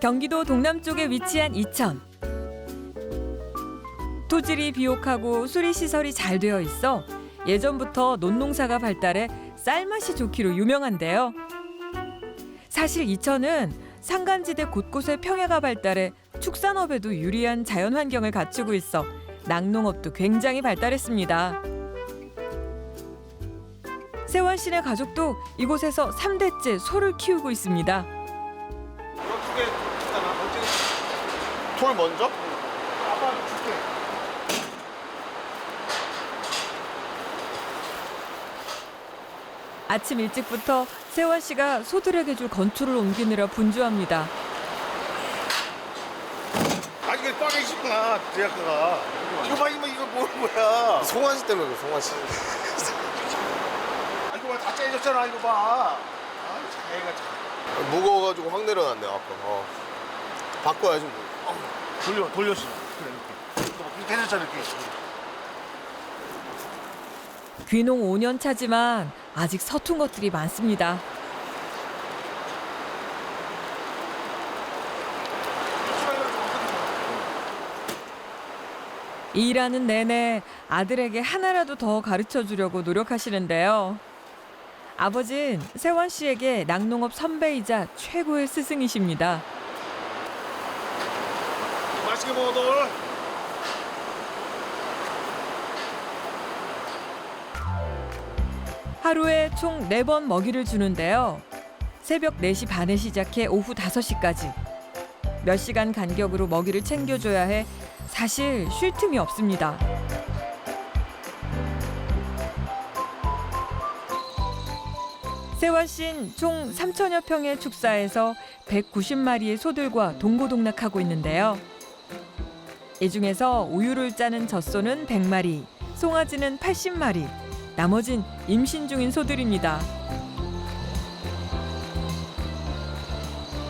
경기도 동남쪽에 위치한 이천. 토질이 비옥하고 수리 시설이 잘 되어 있어 예전부터 논농사가 발달해 쌀맛이 좋기로 유명한데요. 사실 이천은 산간지대 곳곳에 평야가 발달해 축산업에도 유리한 자연 환경을 갖추고 있어 낙농업도 굉장히 발달했습니다. 세원 씨네 가족도 이곳에서 삼대째 소를 키우고 있습니다. 어째 돌 먼저? 아빠 줄게. 아침 일찍부터 세원 씨가 소들에게 줄 건초를 옮기느라 분주합니다. 아 꽝이 있구나 대학가가. 이거 봐 이거 이거 뭐 뭐야? 송환 씨 때문에 그래, 송환 씨. 아 이거 봐다 째졌잖아 이거 봐. 아 차이가 참. 무거워가지고 확 내려놨네 아까. 어. 바꿔야지 뭐. 돌려 돌렸어. 그래 이렇게. 이렇게 해줬잖아 이렇게. 귀농 5년 차지만 아직 서툰 것들이 많습니다. 일하는 내내 아들에게 하나라도 더 가르쳐 주려고 노력하시는데요. 아버진 세원 씨에게 낙농업 선배이자 최고의 스승이십니다. 맛있게 먹어 널. 하루에 총 네 번 먹이를 주는데요. 새벽 4시 반에 시작해 오후 5시까지. 몇 시간 간격으로 먹이를 챙겨줘야 해 사실 쉴 틈이 없습니다. 세원 씨는 총 3천여 평의 축사에서 190마리의 소들과 동고동락하고 있는데요. 이 중에서 우유를 짜는 젖소는 100마리, 송아지는 80마리, 나머진 임신 중인 소들입니다.